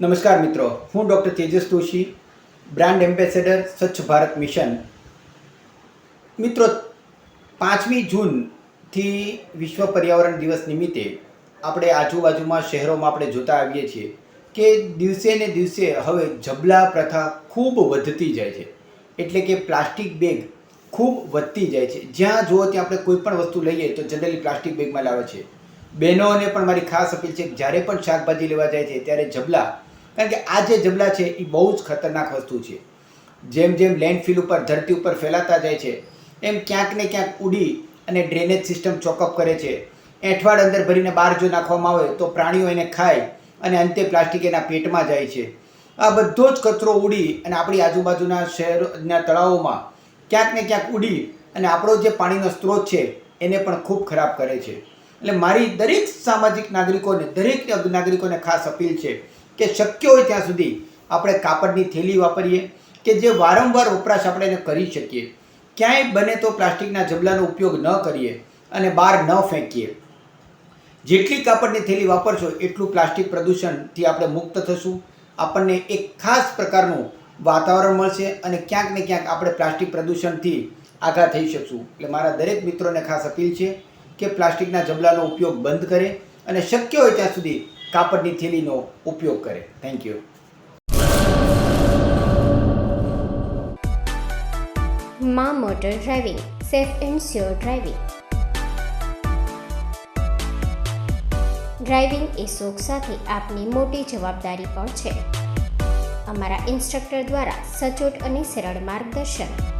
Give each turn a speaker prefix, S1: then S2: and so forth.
S1: નમસ્કાર મિત્રો, હું doctor Tejas Doshi brand ambassador, Swachh Bharat mission. મિત્રો, પાંચમી જૂનથી વિશ્વ પર્યાવરણ દિવસ નિમિત્તે આપણે આજુબાજુમાં શહેરોમાં આપણે જોતા આવીએ છીએ કે દિવસે ને દિવસે હવે જબલા પ્રથા ખૂબ વધતી જાય છે. એટલે કે પ્લાસ્ટિક બેગ ખૂબ વધતી જાય છે. જ્યાં જુઓ ત્યાં આપણે કોઈ પણ વસ્તુ લઈએ તો જનરલી પ્લાસ્ટિક બેગમાં લાવે છે. બહેનોને પણ મારી ખાસ અપીલ છે કે જ્યારે પણ શાકભાજી લેવા જાય છે, ત્યારે જબલા કારણ કે આ જે જબલા છે, એ બહુ જ ખતરનાક વસ્તુ છે. જેમ જેમ લેન્ડફિલ ઉપર, ધરતી ઉપર ફેલાતા જાય છે, એમ ક્યાંક ને ક્યાંક ઉડી અને ડ્રેનેજ સિસ્ટમ ચોકઅપ કરે છે. એઠવાડ અંદર ભરીને બહાર જો નાખવામાં આવે તો પ્રાણીઓ એને ખાય અને અંતે પ્લાસ્ટિક એના પેટમાં જાય છે. આ બધો જ કચરો ઉડી અને આપણી આજુબાજુના શહેરોના તળાવોમાં ક્યાંક ને ક્યાંક ઉડી અને આપણો જે પાણીનો સ્ત્રોત છે, એને પણ ખૂબ ખરાબ કરે છે. એટલે મારી દરેક સામાજિક નાગરિકોને, દરેક નાગરિકોને ખાસ અપીલ છે કે શક્ય હોય ત્યાં સુધી આપણે કાપડની થેલી વાપરીએ કે જે વારંવાર વપરાશ આપણે એને કરી શકીએ. ક્યાંય બને તો પ્લાસ્ટિકના જબલાનો ઉપયોગ ન કરીએ અને બહાર ન ફેંકીએ. જેટલી કાપડની થેલી વાપરશો એટલું પ્લાસ્ટિક પ્રદૂષણથી આપણે મુક્ત થશું. આપણને એક ખાસ પ્રકારનું વાતાવરણ મળશે અને ક્યાંક ને ક્યાંક આપણે પ્લાસ્ટિક પ્રદૂષણથી આઘા થઈ શકશું. એટલે મારા દરેક મિત્રોને ખાસ અપીલ છે કે પ્લાસ્ટિકના જબલાનો ઉપયોગ બંધ કરે અને શક્ય હોય ત્યાં સુધી કાપડની થેલીનો ઉપયોગ કરે. થેન્ક યુ
S2: મા motor driving, safe and sure driving. Driving એ શોખ સાથે આપની મોટી જવાબદારી પણ છે. અમારા ઇન્સ્ટ્રક્ટર દ્વારા સચોટ અને સરળ માર્ગદર્શન.